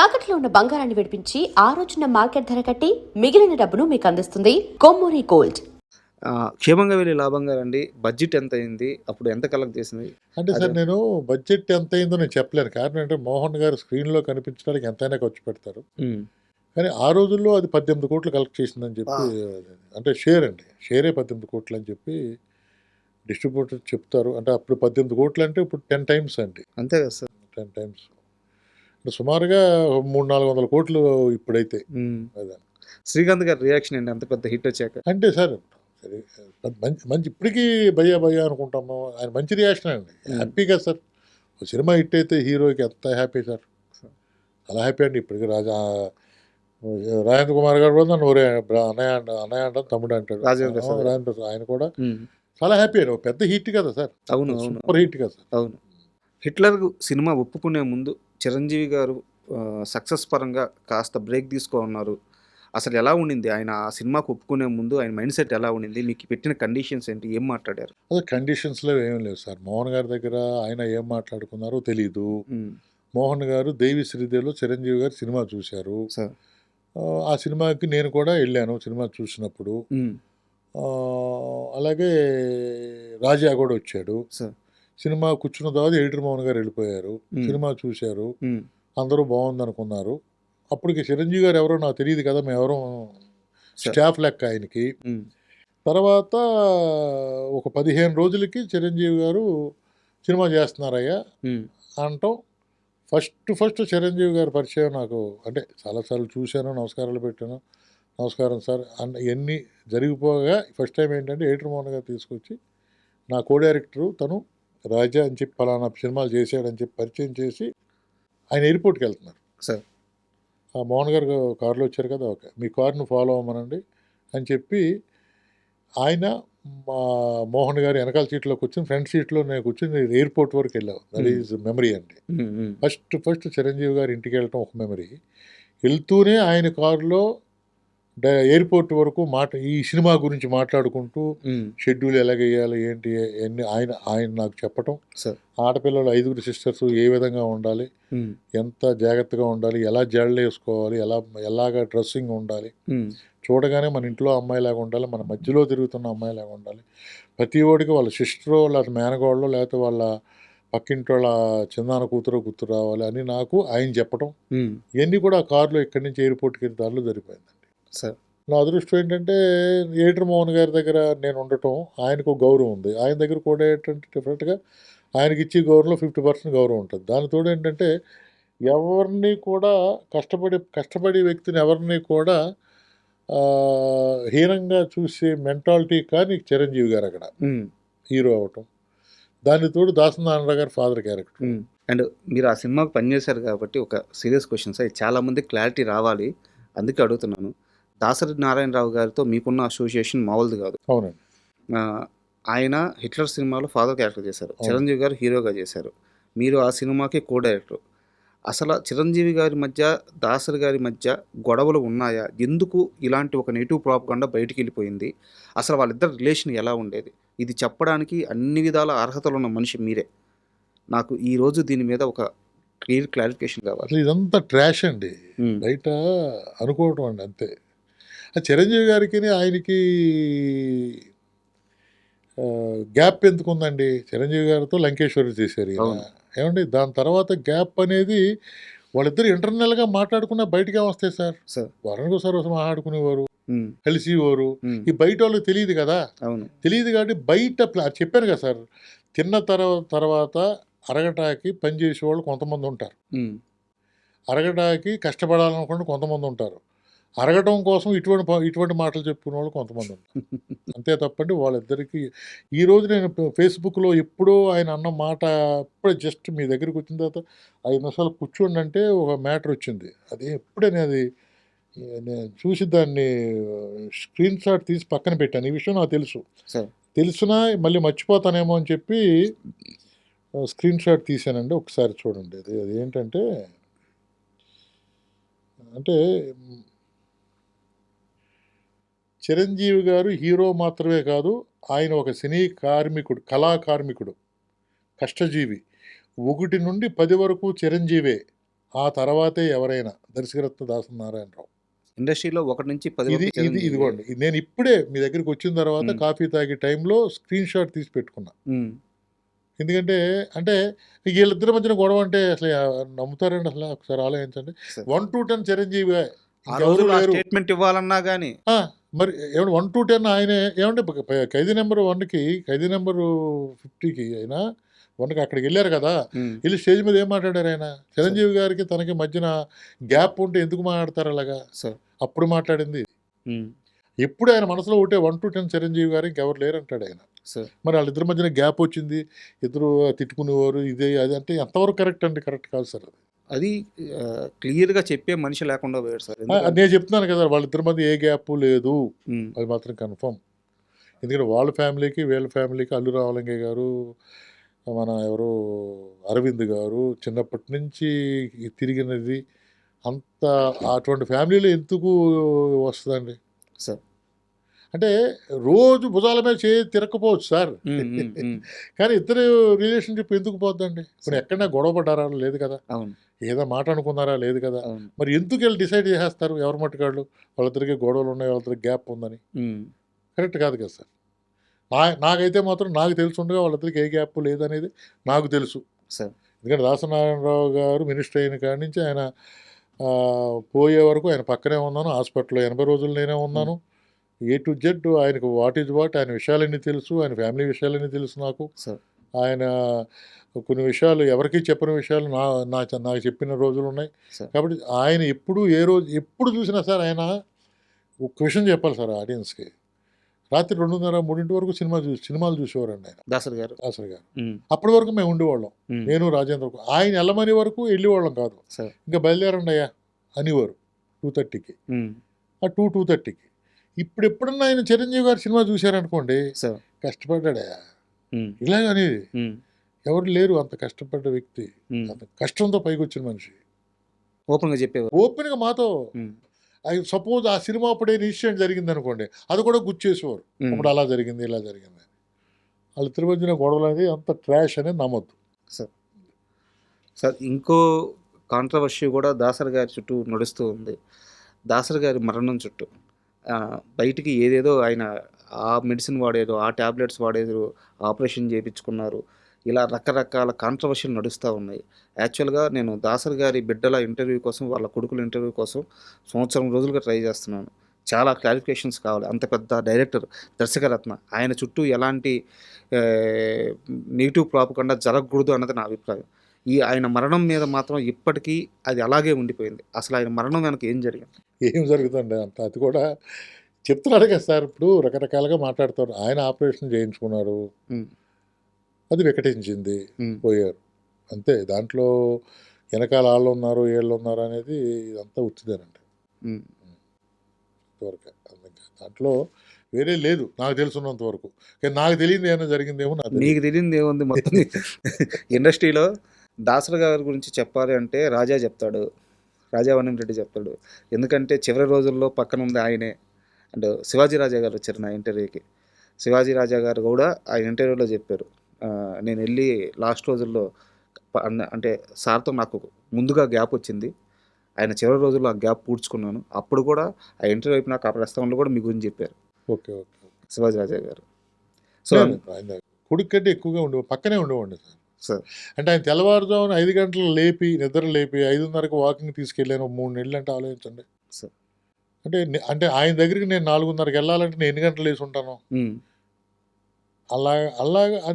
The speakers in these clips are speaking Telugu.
తాకట్లో ఉన్న బంగారాన్ని విడిపించి ఆ రోజున మార్కెట్ ధర కట్టి మిగిలిన డబ్బును మీకు అందిస్తుంది కొమ్మూరి గోల్డ్. ఆ, క్షేమంగా వెళ్ళి లాభంగా రండి. బడ్జెట్ ఎంత అయింది? అప్పుడు ఎంత కలెక్ట్ చేసింది? అంటే సార్. నేను బడ్జెట్ ఎంత అయిందో నేను చెప్పలేను. కారణం ఏంటంటే మోహన్ గారు స్క్రీన్లో కనిపించడానికి ఎంతైనా ఖర్చు పెడతారు. కానీ ఆ రోజుల్లో అది పద్దెనిమిది కోట్లు కలెక్ట్ చేసిందని చెప్పి అంటే షేర్ అండి. షేరే పద్దెనిమిది కోట్లు అని చెప్పి డిస్ట్రిబ్యూటర్ చెప్తారు. అంటే అప్పుడు పద్దెనిమిది కోట్లు అంటే ఇప్పుడు టెన్ టైమ్స్ అండి. అంతే కదా సార్. Ten times. అంటే సుమారుగా మూడు నాలుగు వందల కోట్లు ఇప్పుడైతే. అదే. శ్రీకాంత్ గారి రియాక్షన్ ఏంటి? అంత పెద్ద హిట్ వచ్చాక. అంటే సార్ మంచి మంచి ఇప్పటికీ భయ్యా భయ్యా అనుకుంటాము. ఆయన మంచి రియాక్షన్ అండి. హ్యాపీగా సార్. ఒక సినిమా హిట్ అయితే హీరోకి ఎంత హ్యాపీ సార్. చాలా హ్యాపీ అండి ఇప్పటికి రాజా రాజేంద్ర కుమార్ గారు కూడా నన్ను ఒరే అన్నయ్య అంట అన్నయ్య అంట తమ్ముడు అంటాడు. రాజేంద్ర రాజేంద్ర ఆయన కూడా చాలా హ్యాపీ అండి. పెద్ద హిట్ కదా సార్. అవును అవును. సూపర్ హిట్ కదా సార్. అవును. హిట్లర్ సినిమా ఒప్పుకునే ముందు చిరంజీవి గారు సక్సెస్ పరంగా కాస్త బ్రేక్ తీసుకో ఉన్నారు అసలు ఎలా ఉండింది? ఆయన ఆ సినిమాకు ఒప్పుకునే ముందు ఆయన మైండ్ సెట్ ఎలా ఉండింది? మీకు పెట్టిన కండిషన్స్ ఏంటి? ఏం మాట్లాడారు? అదే కండిషన్స్లో ఏం లేవు సార్. మోహన్ గారి దగ్గర ఆయన ఏం మాట్లాడుకున్నారో తెలియదు మోహన్ గారు దేవి శ్రీదేవిలో చిరంజీవి గారు సినిమా చూశారు. ఆ, సినిమాకి నేను కూడా వెళ్ళాను సినిమా చూసినప్పుడు. అలాగే రాజా కూడా వచ్చాడు. సార్. సినిమా కూర్చున్న తర్వాత ఎడిటర్ మోహన్ గారు వెళ్ళిపోయారు. సినిమా చూశారు. అందరూ బాగుంది అనుకున్నారు అప్పటికి చిరంజీవి గారు ఎవరో నాకు తెలియదు కదా మేము ఎవరో. స్టాఫ్ లెక్క ఆయనకి. తర్వాత ఒక పదిహేను రోజులకి చిరంజీవి గారు సినిమా చేస్తున్నారయ్యా అంటాం. ఫస్ట్ ఫస్ట్ చిరంజీవి గారి పరిచయం నాకు అంటే చాలాసార్లు చూశాను నమస్కారాలు పెట్టాను. నమస్కారం సార్. అన్న ఇవన్నీ జరిగిపోగా ఫస్ట్ టైం ఏంటంటే ఏటర్ మోహన్ గారు తీసుకొచ్చి నా కో డైరెక్టరు తను రాజా అని చెప్పి పలానా సినిమాలు చేశాడని చెప్పి పరిచయం చేసి ఆయన ఎయిర్పోర్ట్కి వెళ్తున్నారు. సార్. ఆ మోహన్ గారు కారులో వచ్చారు కదా ఓకే. మీ కార్ను ఫాలో అవ్వమనండి అని చెప్పి ఆయన మా మోహన్ గారు వెనకాల సీట్లో కూర్చొని ఫ్రంట్ సీట్లో నేను కూర్చొని ఎయిర్పోర్ట్ వరకు వెళ్ళావు దట్ Hmm. ఈజ్ మెమరీ అండి. Um, um, first first Chiranjeevi గారి ఇంటికి వెళ్ళటం ఒక మెమరీ వెళ్తూనే ఆయన కారులో ఎయిర్పోర్ట్ వరకు మాట ఈ సినిమా గురించి మాట్లాడుకుంటూ షెడ్యూల్ ఎలాగేయాలి ఏంటి ఎన్ని ఆయన ఆయన నాకు చెప్పటం. ఆడపిల్లలు ఐదుగురు సిస్టర్స్ ఏ విధంగా ఉండాలి ఎంత జాగ్రత్తగా ఉండాలి ఎలా జడలు వేసుకోవాలి ఎలా ఎలాగ డ్రెస్సింగ్ ఉండాలి. చూడగానే మన ఇంట్లో అమ్మాయిలాగా ఉండాలి మన మధ్యలో తిరుగుతున్న అమ్మాయిలాగా ఉండాలి. ప్రతి ఓడికి వాళ్ళ సిస్టరో లేకపోతే మేనగోళ్ళో లేకపోతే వాళ్ళ పక్కింటి వాళ్ళ చిన్నాన్న కూతురు గుర్తు రావాలి అని నాకు ఆయన చెప్పడం ఇవన్నీ కూడా ఆ కారులో ఇక్కడి నుంచి ఎయిర్పోర్ట్కి వెళ్ళి దారిలో జరిగిపోయిందండి సార్. నా అదృష్టం ఏంటంటే ఏటర్ మోహన్ గారి దగ్గర నేను ఉండటం ఆయనకు గౌరవం ఉంది. ఆయన దగ్గర కూడా ఏంటంటే డిఫరెంట్గా ఆయనకి ఇచ్చే గౌరవంలో ఫిఫ్టీ పర్సెంట్ గౌరవం ఉంటుంది. దానితోడు ఏంటంటే ఎవరిని కూడా కష్టపడి కష్టపడే వ్యక్తిని ఎవరిని కూడా హీనంగా చూసే మెంటాలిటీ కానీ చిరంజీవి గారు అక్కడ హీరో అవటం దాని తోడు దాసనారాయణ గారి ఫాదర్ క్యారెక్టర్. అండ్ మీరు ఆ సినిమాకి పనిచేశారు కాబట్టి ఒక సీరియస్ క్వశ్చన్స్ అవి చాలా మంది క్లారిటీ రావాలి. అందుకే అడుగుతున్నాను. దాసరి నారాయణరావు గారితో మీకున్న అసోసియేషన్ మామూలుది కాదు. అవునండి. ఆయన హిట్లర్ సినిమాలో ఫాదర్ క్యారెక్టర్ చేశారు. చిరంజీవి గారు హీరోగా చేశారు. మీరు ఆ సినిమాకి కో డైరెక్టర్ అసలు చిరంజీవి గారి మధ్య దాసరి గారి మధ్య గొడవలు ఉన్నాయా? ఎందుకు ఇలాంటి ఒక నెగిటివ్ ప్రాపకుండా బయటికి వెళ్ళిపోయింది? అసలు వాళ్ళిద్దరు రిలేషన్ ఎలా ఉండేది? ఇది చెప్పడానికి అన్ని విధాల అర్హతలు ఉన్న మనిషి మీరే. నాకు ఈ రోజు దీని మీద ఒక క్లియర్ క్లారిఫికేషన్ కావాలి. ఇదంతా ట్రాష్ అండి. బయట అనుకోవటం అండి అంతే. చిరంజీవి గారికి ఆయనకి గ్యాప్ ఎందుకు ఉందండి చిరంజీవి గారితో లంకేశ్వరి చేశారు. ఏమండి? దాని తర్వాత గ్యాప్ అనేది వాళ్ళిద్దరు ఇంటర్నల్గా మాట్లాడుకున్న బయటకే వస్తాయి సార్? సార్. వరణకు సార్ మాట్లాడుకునేవారు కలిసేవారు. ఈ బయట వాళ్ళకి తెలియదు కదా? తెలియదు కాబట్టి బయట చెప్పాను కదా సార్ తిన్న తర్వా- తర్వాత అరగటాకి పనిచేసే వాళ్ళు కొంతమంది ఉంటారు. ఉమ్, అరగటానికి కష్టపడాలనుకుంటే కొంతమంది ఉంటారు. అరగటం కోసం ఇటువంటి ఇటువంటి మాటలు చెప్పుకునే వాళ్ళు కొంతమంది ఉంటారు అంతే తప్పండి వాళ్ళిద్దరికీ. ఈ రోజు నేను ఫేస్బుక్లో ఎప్పుడో ఆయన అన్న మాట ఇప్పుడే జస్ట్ మీ దగ్గరికి వచ్చిన తర్వాత ఐదు నిమిషాలు కూర్చోండి అంటే ఒక మ్యాటర్ వచ్చింది. అది ఎప్పుడే అది నేను చూసి దాన్ని స్క్రీన్ షాట్ తీసి పక్కన పెట్టాను. ఈ విషయం నాకు తెలుసు. తెలిసినా మళ్ళీ మర్చిపోతానేమో అని చెప్పి స్క్రీన్ షాట్ తీసానండి ఒకసారి చూడండి. అది అది ఏంటంటే అంటే చిరంజీవి గారు హీరో మాత్రమే కాదు ఆయన ఒక సినీ కార్మికుడు కళా కార్మికుడు కష్టజీవి. ఒకటి నుండి పది వరకు చిరంజీవే. ఆ తర్వాతే ఎవరైనా దర్శకరత్న దాసరి నారాయణరావు ఇండస్ట్రీలో ఒకటి నుంచి పది ఇది ఇది. ఇదిగోండి. ఇది నేను ఇప్పుడే మీ దగ్గరికి వచ్చిన తర్వాత. కాఫీ తాగే టైంలో స్క్రీన్ షాట్ తీసి పెట్టుకున్నా. ఎందుకంటే అంటే వీళ్ళిద్దరి మధ్యన గొడవ అంటే అసలు నమ్ముతారండి అసలు ఒకసారి ఆలోచించండి. One to ten Chiranjeevi statement ఇవ్వాలన్నా కానీ మరి ఏమంటే వన్ టు టెన్ ఆయనే ఏమంటే ఖైదీ నెంబర్ వన్కి ఖైదీ నెంబరు ఫిఫ్టీకి అయినా వన్కి అక్కడికి వెళ్ళారు కదా వెళ్ళి స్టేజ్ మీద ఏం మాట్లాడారు ఆయన? చిరంజీవి గారికి తనకి మధ్యన గ్యాప్ ఉంటే ఎందుకు మాట్లాడతారు అలాగా? సార్. అప్పుడు మాట్లాడింది. ఎప్పుడు ఆయన మనసులో ఉంటే వన్ టు టెన్ చిరంజీవి గారు ఇంకెవరు లేరు అంటాడు ఆయన. సార్. మరి వాళ్ళిద్దరి మధ్యన గ్యాప్ వచ్చింది ఇద్దరు తిట్టుకునేవారు ఇదే అది అంటే ఎంతవరకు కరెక్ట్ అండి? కరెక్ట్ కాదు సార్ అది. అది ఆ, క్లియర్గా చెప్పే మనిషి లేకుండా పోయాడు సార్. నేను చెప్తున్నాను కదా వాళ్ళిద్దరి మధ్య ఏ గ్యాప్ లేదు. అది మాత్రం కన్ఫర్మ్. ఎందుకంటే వాళ్ళ ఫ్యామిలీకి వీళ్ళ ఫ్యామిలీకి అల్లు రావలంగయ్య గారు మన ఎవరు అరవింద్ గారు చిన్నప్పటి నుంచి తిరిగినది అంత అటువంటి ఫ్యామిలీలో ఎందుకు వస్తుందండి? సార్. అంటే రోజు భుజాల మీద చేయి తిరగకపోవచ్చు సార్. కానీ ఇద్దరు రిలేషన్షిప్ ఎందుకు పోద్దండి? ఇప్పుడు ఎక్కడైనా గొడవ పడ్డారా? లేదు కదా. అవును. ఏదో మాట అనుకున్నారా? లేదు కదా. మరి ఎందుకు వెళ్ళి డిసైడ్ చేసేస్తారు? ఎవరి మట్టుకాళ్ళు? వాళ్ళిద్దరికి గొడవలు ఉన్నాయి వాళ్ళిద్దరికి గ్యాప్ ఉందని. కరెక్ట్ కాదు కదా సార్. నా నాకైతే మాత్రం నాకు తెలుసుండగా వాళ్ళిద్దరికి ఏ గ్యాప్ లేదనేది నాకు తెలుసు. సార్. ఎందుకంటే దాసనారాయణరావు గారు మినిస్టర్ అయిన కాడి నుంచి ఆయన పోయే వరకు ఆయన పక్కనే ఉన్నాను. హాస్పిటల్లో ఎనభై రోజులు నేనే ఉన్నాను. ఏ టు జెడ్ ఆయనకు వాట్ ఈజ్ వాట్ ఆయన విషయాలన్నీ తెలుసు ఆయన ఫ్యామిలీ విషయాలన్నీ తెలుసు నాకు. సార్. ఆయన కొన్ని విషయాలు ఎవరికీ చెప్పని విషయాలు నా నా నాకు చెప్పిన రోజులు ఉన్నాయి. కాబట్టి ఆయన ఎప్పుడు ఏ రోజు ఎప్పుడు చూసినా సార్ ఆయన ఒక విషయం చెప్పాలి సార్ ఆడియన్స్కి. రాత్రి రెండున్నర మూడింటి వరకు సినిమా చూసి సినిమాలు చూసేవారండి ఆయన. దాసరి గారు. దాసరి గారు. అప్పటి వరకు మేము ఉండేవాళ్ళం. నేను రాజేంద్ర ఆయన వెళ్ళమని వరకు వెళ్ళేవాళ్ళం కాదు. ఇంకా బయలుదేరండి అయ్యా అనేవారు టూ థర్టీకి. ఆ టూ టూ థర్టీకి. ఇప్పుడు ఎప్పుడన్నా ఆయన చిరంజీవి గారి సినిమా చూశారనుకోండి కష్టపడ్డాడయా ఇలాగ అనేది ఎవరు లేరు అంత కష్టపడ్డ వ్యక్తి. అంత కష్టంతో పైకి వచ్చిన మనిషి. ఓపెన్గా చెప్పేవారు. ఓపెన్గా మాతో ఉమ్, సపోజ్ ఆ సినిమా అప్పుడే ఇన్సిడెంట్ జరిగింది అనుకోండి అది కూడా గుర్చేసేవారు ఉమ్, అప్పుడు అలా జరిగింది ఇలా జరిగింది వాళ్ళ తిరుమల గొడవలు అనేది అంత ట్రాష్ అనేది నమ్మద్దు. సార్ సార్ ఇంకో కాంట్రవర్సీ కూడా దాసరి గారి చుట్టూ నడుస్తూ ఉంది. దాసరి గారి మరణం చుట్టూ బయటికి ఏదేదో ఆయన ఆ మెడిసిన్ వాడేరు ఆ ట్యాబ్లెట్స్ వాడేరు ఆపరేషన్ చేయించుకున్నారు. ఇలా రకరకాల కాంట్రవర్షన్ నడుస్తూ ఉన్నాయి. యాక్చువల్గా నేను దాసరి గారి బిడ్డల ఇంటర్వ్యూ కోసం వాళ్ళ కొడుకుల ఇంటర్వ్యూ కోసం సంవత్సరం రోజులుగా ట్రై చేస్తున్నాను. చాలా క్లారిఫికేషన్స్ కావాలి. అంత పెద్ద డైరెక్టర్ దర్శకరత్న ఆయన చుట్టూ ఎలాంటి నెగిటివ్ ప్రాపకుండా జరగకూడదు అన్నది నా అభిప్రాయం. ఈ ఆయన మరణం మీద మాత్రం ఇప్పటికీ అది అలాగే ఉండిపోయింది. అసలు ఆయన మరణం వెనక ఏం జరిగింది? ఏం జరుగుతుంది అంత? అది కూడా చెప్తున్నాడు కదా సార్ ఇప్పుడు రకరకాలుగా మాట్లాడుతారు ఆయన ఆపరేషన్ చేయించుకున్నారు. అది వికటించింది. పోయారు. అంతే దాంట్లో వెనకాల వాళ్ళు ఉన్నారు వీళ్ళు ఉన్నారు అనేది ఇదంతా ఉచ్చిదేనండి ఇంతవరకు దాంట్లో వేరే లేదు నాకు తెలుసున్నంత వరకు. కానీ నాకు తెలియదు ఏమైనా జరిగిందేమో నాకు. నీకు తెలియదు ఏముంది మొత్తం? ఇండస్ట్రీలో దాసరి గారి గురించి చెప్పాలి అంటే రాజా చెప్తాడు. రాజా వనం రెడ్డి చెప్తాడు. ఎందుకంటే చివరి రోజుల్లో పక్కన ఉంది ఆయనే. అండ్ శివాజీ రాజా గారు వచ్చారు నా ఇంటర్వ్యూకి. శివాజీ రాజా గారు కూడా ఆ ఇంటర్వ్యూలో చెప్పారు. నేను వెళ్ళి లాస్ట్ రోజుల్లో అంటే సార్తో నాకు ముందుగా గ్యాప్ వచ్చింది. ఆయన చివరి రోజుల్లో ఆ గ్యాప్ పూడ్చుకున్నాను. అప్పుడు కూడా ఆ ఇంటర్వ్యూ అయిపోయినాక ఆ ప్రస్తావనలో కూడా మీ గురించి చెప్పారు. Okay okay. శివాజీ రాజా గారు. సో కొడుకు కంటే ఎక్కువగా ఉండే పక్కనే ఉండేవాడిని సార్. సార్ అంటే ఆయన తెల్లవారుజామున ఐదు గంటలు లేపి నిద్ర లేపి ఐదున్నరకు వాకింగ్ తీసుకెళ్ళాను మూడు నెలలు అంటే ఆలోచించండి. సార్ అంటే అంటే ఆయన దగ్గరికి నేను నాలుగున్నరకు వెళ్ళాలంటే నేను ఎన్ని గంటలు వేసి ఉంటాను? అలా ఆ,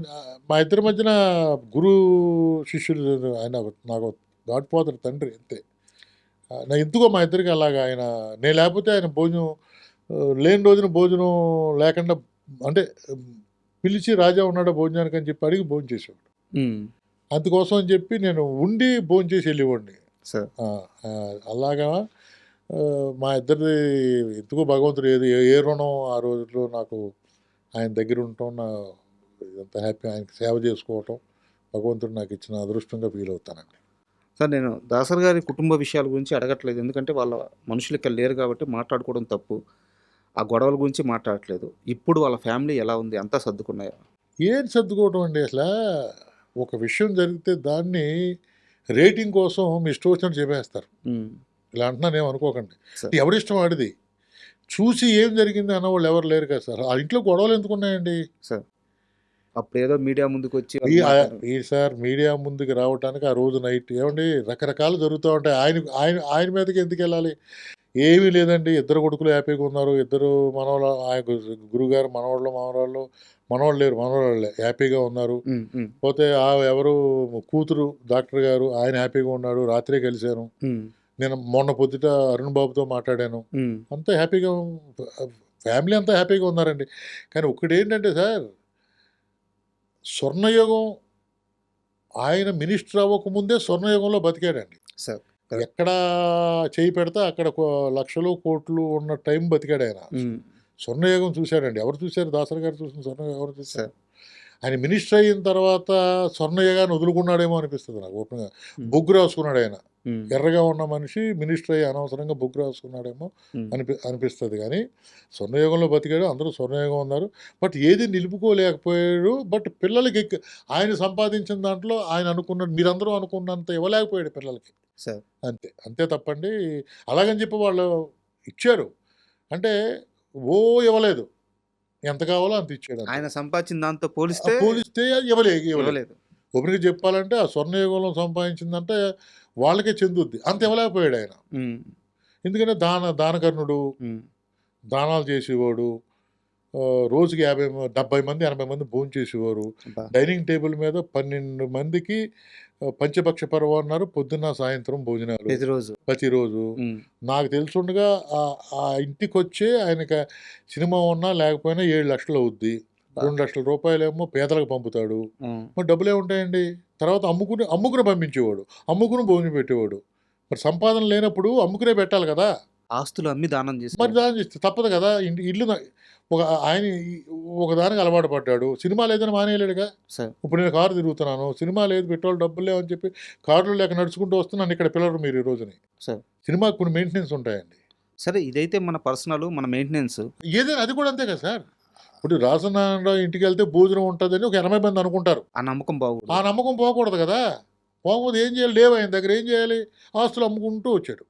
మా ఇద్దరి మధ్యన గురు శిష్యుడు ఆయన నాకు గాడ్ ఫాదర్ తండ్రి అంతే. నా ఎందుకో మా ఇద్దరికి అలాగా ఆయన నేను లేకపోతే ఆయన భోజనం లేని రోజున భోజనం లేకుండా అంటే పిలిచి రాజా ఉన్నాడా భోజనానికి అని చెప్పి అడిగి భోజనం చేసేవాడు. అందుకోసం అని చెప్పి నేను ఉండి భోజనం చేసి వెళ్ళేవాడిని. అలాగా మా ఇద్దరిది ఎందుకో భగవంతుడు ఏది ఏ- రుణం ఆ రోజుల్లో నాకు ఆయన దగ్గర ఉండటం నా ఇదంతా హ్యాపీ ఆయనకి సేవ చేసుకోవటం భగవంతుడు నాకు ఇచ్చిన అదృష్టంగా ఫీల్ అవుతానండి. సార్ నేను దాసర్ గారి కుటుంబ విషయాల గురించి అడగట్లేదు. ఎందుకంటే వాళ్ళ మనుషులు ఇక్కడ లేరు కాబట్టి మాట్లాడుకోవడం తప్పు. ఆ గొడవల గురించి మాట్లాడట్లేదు. ఇప్పుడు వాళ్ళ ఫ్యామిలీ ఎలా ఉంది? అంతా సర్దుకున్నాయా? ఏం సర్దుకోవటం అండి అసలు? ఒక విషయం జరిగితే దాన్ని రేటింగ్ కోసం మీ వచ్చినట్టు చెప్పేస్తారు. ఇలా అంటున్నాను ఏం అనుకోకండి. ఎవరిష్టం వాడిది? చూసి ఏం జరిగింది అన్న వాళ్ళు ఎవరు లేరు కదా సార్. ఆ ఇంట్లో గొడవలు ఎందుకు ఉన్నాయండి సార్ అప్పుడు ఏదో మీడియా ముందుకు వచ్చి సార్ మీడియా ముందుకు రావడానికి ఆ రోజు నైట్ ఏమండి రకరకాలు జరుగుతూ ఉంటాయి. ఆయన ఆయన ఆయన మీదకి ఎందుకు వెళ్ళాలి? ఏమీ లేదండి. ఇద్దరు కొడుకులు హ్యాపీగా ఉన్నారు. ఇద్దరు మనవాళ్ళ గురుగారు మనవాళ్ళు మనవాళ్ళు మనవాళ్ళు లేరు మనవాళ్ళే హ్యాపీగా ఉన్నారు. పోతే ఆ ఎవరు కూతురు డాక్టర్ గారు ఆయన హ్యాపీగా ఉన్నాడు రాత్రే కలిశాను. నేను మొన్న పొద్దుట అరుణ్ బాబుతో మాట్లాడాను. అంతా హ్యాపీగా ఫ్యామిలీ అంతా హ్యాపీగా ఉన్నారండి. కానీ ఒకటి ఏంటంటే సార్ స్వర్ణయుగం ఆయన మినిస్టర్ అవ్వకముందే స్వర్ణయుగంలో బతికాడండి. సార్ ఎక్కడ చేయి పెడితే అక్కడ లక్షలు కోట్లు ఉన్న టైం బతికాడు ఆయన స్వర్ణయుగం చూశాడండి. ఎవరు చూశారు? దాసరి గారు చూసిన స్వర్ణయుగం ఎవరు చూశారు? ఆయన మినిస్టర్ అయిన తర్వాత స్వర్ణయుగాన్ని వదులుకున్నాడేమో అనిపిస్తుంది నాకు ఓపెన్గా. బొగ్గు రాసుకున్నాడు ఆయన ఎర్రగా ఉన్న మనిషి మినిస్టర్ అయ్యి అనవసరంగా బుక్ రాసుకున్నాడేమో అనిపి అనిపిస్తుంది. కానీ స్వర్ణయుగంలో బతికాడు అందరూ స్వర్ణయుగం ఉన్నారు. బట్ ఏది నిలుపుకోలేకపోయాడు బట్ పిల్లలకి ఆయన సంపాదించిన దాంట్లో ఆయన అనుకున్న మీరందరూ అనుకున్నంత ఇవ్వలేకపోయాడు పిల్లలకి. సార్. అంతే అంతే తప్పండి. అలాగని చెప్పి వాళ్ళు ఇచ్చారు. అంటే ఓ ఇవ్వలేదు. ఎంత కావాలో అంత ఇచ్చాడు. ఆయన సంపాదించిన దాంతో పోలిస్తే పోలిస్తే ఇవ్వలేదు ఇవ్వలేదు. ఇవ్వలేదు. ఒకరికి చెప్పాలంటే ఆ స్వర్ణయుగంలో సంపాదించిందంటే వాళ్ళకే చెందుద్ది. అంత ఇవ్వలేకపోయాడు ఆయన. ఎందుకంటే దాన దానకర్ణుడు దానాలు చేసేవాడు రోజుకి యాభై డెబ్బై మంది ఎనభై మంది భోజనం చేసేవారు. డైనింగ్ టేబుల్ మీద పన్నెండు మందికి పంచపక్ష పర్వం అన్నారు. పొద్దున్న సాయంత్రం భోజనాలు. ప్రతిరోజు. ప్రతిరోజు. నాకు తెలుసుండగా ఆ- ఇంటికి వచ్చే ఆయనకి సినిమా ఉన్నా లేకపోయినా ఏడు లక్షలు అవుద్ది. రెండు లక్షల రూపాయలేమో పేదలకు పంపుతాడు. మరి డబ్బులు ఏముంటాయండి తర్వాత అమ్ముకుని అమ్ముకుని పంపించేవాడు అమ్ముకుని భోజనం పెట్టేవాడు. మరి సంపాదన లేనప్పుడు అమ్ముకునే పెట్టాలి కదా. ఆస్తులు అమ్మి దానం చేసి మరి దాని చేస్తే తప్పదు కదా. ఇంటి ఇల్లు ఒక ఆయన ఒక దానికి అలవాటు పడ్డాడు. సినిమా లేదని మానేయలేడుగా. సార్. ఇప్పుడు నేను కారు తిరుగుతున్నాను. సినిమా లేదు పెట్రోల్ డబ్బులు లేవని చెప్పి కారులో లేక నడుచుకుంటూ వస్తున్నాను ఇక్కడ పిల్లలు మీరు ఈ రోజుని. సార్. సినిమాకి కొన్ని మెయింటెనెన్స్ ఉంటాయండి. సరే ఇదైతే మన పర్సనల్ మన మెయింటెనెన్స్ ఏదైనా అది కూడా అంతే కదా సార్. ఇప్పుడు రాసనారాయణరావు ఇంటికి వెళ్తే భోజనం ఉంటుందని ఒక ఎనభై మంది అనుకుంటారు. ఆ నమ్మకం బాగుంది. ఆ నమ్మకం పోకూడదు కదా? పోకపోతే ఏం చేయాలి? లేవు ఆయన దగ్గర? ఏం చేయాలి? ఆస్తులు అమ్ముకుంటూ వచ్చాడు?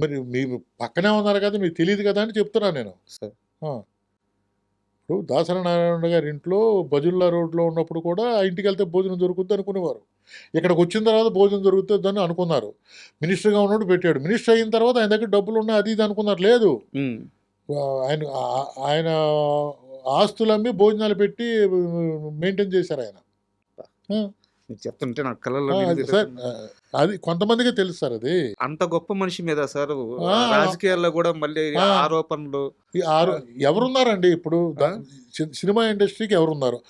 మరి మీ పక్కనే ఉన్నారు కదా మీకు తెలియదు కదా అని చెప్తున్నాను నేను. ఇప్పుడు దాసరి నారాయణ గారి ఇంట్లో బజుల్లా రోడ్లో ఉన్నప్పుడు కూడా ఆ ఇంటికి వెళ్తే భోజనం దొరుకుద్ది అనుకునేవారు. ఇక్కడికి వచ్చిన తర్వాత భోజనం దొరుకుతుందని అనుకున్నారు. మినిస్టర్గా ఉన్నప్పుడు పెట్టాడు. మినిస్టర్ అయిన తర్వాత ఆయన దగ్గర డబ్బులు ఉన్నాయి అది ఇది అనుకున్నారు. లేదు. ఆయన ఆయన ఆస్తులు అమ్మి భోజనాలు పెట్టి మెయింటైన్ చేశారు ఆయన. చెప్తుంటే నీళ్ళు అది సార్ అది కొంతమందికే తెలుసు సార్ అది. అంత గొప్ప మనిషి మీద సార్. రాజకీయాల్లో కూడా మళ్ళీ. ఆరోపణలు. ఎవరున్నారండి ఇప్పుడు? సినిమా ఇండస్ట్రీకి ఎవరున్నారు?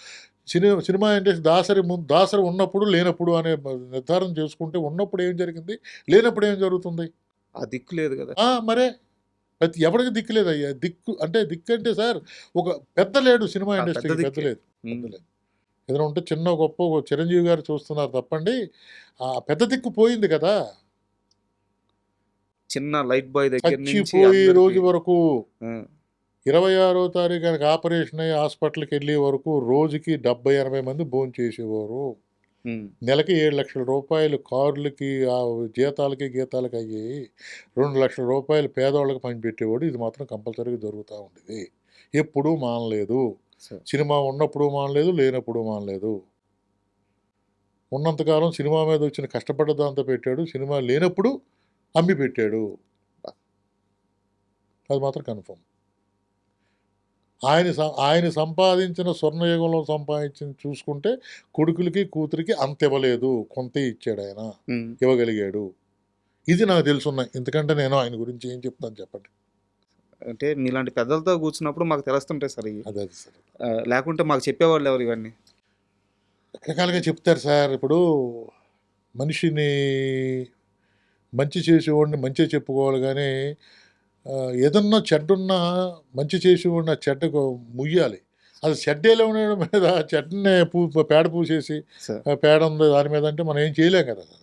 సినిమా సినిమా ఇండస్ట్రీ దాసరి ముందు దాసరి ఉన్నప్పుడు లేనప్పుడు అనే నిర్ధారణ చేసుకుంటే ఉన్నప్పుడు ఏం జరిగింది? లేనప్పుడు ఏం జరుగుతుంది? ఆ దిక్కు లేదు కదా. ఆ, మరే ప్రతి ఎవరికి దిక్కు లేదయ్యా దిక్కు అంటే దిక్కు అంటే సార్ ఒక పెద్ద లేడు సినిమా ఇండస్ట్రీకి పెద్ద. లేదు. ఏదైనా ఉంటే చిన్న గొప్ప చిరంజీవి గారు చూస్తున్నారు తప్పండి. ఆ పెద్ద దిక్కు పోయింది కదా. చిన్న లైట్ బాయ్ చచ్చిపోయే రోజు వరకు ఇరవై ఆరో తారీఖు ఆపరేషన్ అయ్యి హాస్పిటల్కి వెళ్ళే వరకు రోజుకి డెబ్బై ఎనభై మంది భోజనం చేసేవారు నెలకి ఏడు లక్షల రూపాయలు కార్లకి ఆ జీతాలకి గీతాలకి అయ్యాయి రెండు లక్షల రూపాయలు పేదవాళ్ళకి పంచిపెట్టేవాడు ఇది మాత్రం కంపల్సరీగా జరుగుతూ ఉండేది. ఎప్పుడూ మానలేదు. సినిమా ఉన్నప్పుడు మానలేదు లేనప్పుడు మానలేదు. ఉన్నంతకాలం సినిమా మీద వచ్చిన కష్టపడ్డ దాంతో పెట్టాడు. సినిమా లేనప్పుడు అమ్మి పెట్టాడు. అది మాత్రం కన్ఫర్మ్. ఆయన ఆయన సంపాదించిన స్వర్ణయుగంలో సంపాదించిన చూసుకుంటే కొడుకులకి కూతురికి అంత ఇవ్వలేదు. కొంత ఇచ్చాడు ఆయన. ఇవ్వగలిగాడు. ఇది నాకు తెలుసున్నాయి ఎందుకంటే నేను ఆయన గురించి ఏం చెప్తాను చెప్పండి? అంటే మీలాంటి పెద్దలతో కూర్చున్నప్పుడు మాకు తెలుస్తుంటాయి సార్ ఇవి. అదే సార్. లేకుంటే మాకు చెప్పేవాళ్ళు ఎవరు ఇవన్నీ? రకరకాలుగా చెప్తారు సార్. ఇప్పుడు మనిషిని మంచి చేసేవాడిని మంచిగా చెప్పుకోవాలి కానీ ఏదన్నా చెడ్డున్నా మంచి చేసేవాడిని ఆ చెడ్డకు ముయ్యాలి. అది చెడ్డేలో ఉండడం మీద చెడ్డనే పూ పేడ పూసేసి పేడ ఉంది దాని మీద అంటే మనం ఏం చేయలేం కదా.